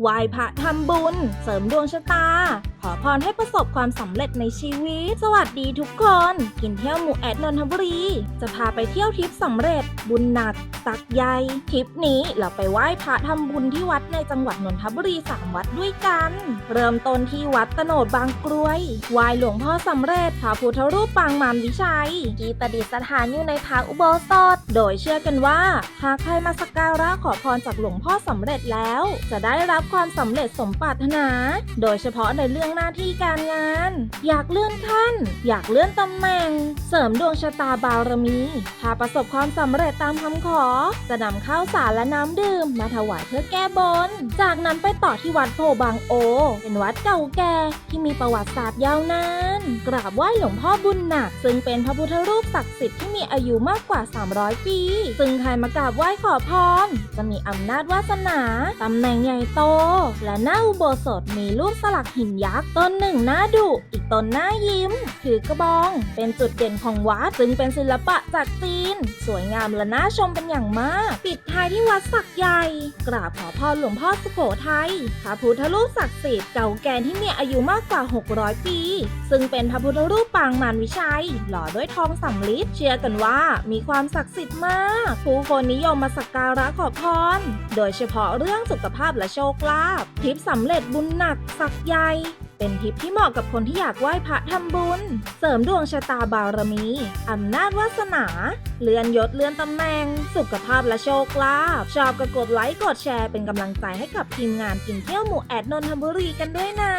ไหว้พระทำบุญ เสริมดวงชะตา ขอพรให้ประสบความสำเร็จในชีวิต สวัสดีทุกคน กินเที่ยวหมู่แอดนนทบุรี จะพาไปเที่ยวทริปสำเร็จ บุญหนัก สักใหญ่ทริปนี้เราไปไหว้พระทำบุญที่วัดในจังหวัดนนทบุรีสามวัดด้วยกัน เริ่มต้นที่วัดตโนดบางกรวยไหว้หลวงพ่อสำเร็จพระพุทธรูปปางมารวิชัยที่ประดิษฐานอยู่ในพระอุโบสถ โดยเชื่อกันว่า หากใครมาสักการะขอพรจากหลวงพ่อสำเร็จแล้ว จะได้รับความสำเร็จสมปรารถนา โดยเฉพาะในเรื่องหน้าที่การงาน อยากเลื่อนขั้น อยากเลื่อนตำแหน่ง เสริมดวงชะตาบารมีถ้าประสบความสำเร็จตามคำขอจะนำข้าวสารและน้ำดื่มมาถวายเพื่อแก้บน จากนั้นไปต่อที่วัดโพบางโอ เป็นวัดเก่าแก่ที่มีประวัติศาสตร์ยาวนาน กราบไหว้หลวงพ่อบุญหนัก ซึ่งเป็นพระพุทธรูปศักดิ์สิทธิ์ที่มีอายุมากกว่า 300 ปี ซึ่งใครมากราบไหว้ขอพร จะมีอำนาจวาสนา ตำแหน่งใหญ่โต และหน้าอุโบสถมีรูปสลักหินยักษ์ต้นหนึ่งหน้าดุอีกต้นหน้ายิ้ม ถือกระบอง เป็นจุดเด่นของวัด ซึ่งเป็นศิลปะจากจีน สวยงามและน่าชมเป็นอย่างมาก ปิดท้ายที่วัดสักใหญ่ กราบขอพรหลวงพ่อสุโขทัยพระพุทธรูปศักดิ์สิทธิ์เก่าแก่ที่มีอายุมากกว่า 600 ปี ซึ่งเป็นพระพุทธรูปปางมารวิชัย หล่อด้วยทองสำริดเชื่อกันว่ามีความศักดิ์สิทธิ์มาก ผู้คนนิยมมาสักการะขอพร โดยเฉพาะเรื่องสุขภาพและโชคลาภทริปสำเร็จบุญหนักสักใหญ่ เป็นทิปที่เหมาะกับคนที่อยากไหว้พระทำบุญ เสริมดวงชะตาบารมี อำนาจวาสนา เลื่อนยศเลื่อนตำแหน่ง สุขภาพและโชคลาภ ชอบก็กดไลค์ กดแชร์เป็นกำลังใจให้กับทีมงานกินเที่ยวหมู่แอดนนทบุรีกันด้วยนะ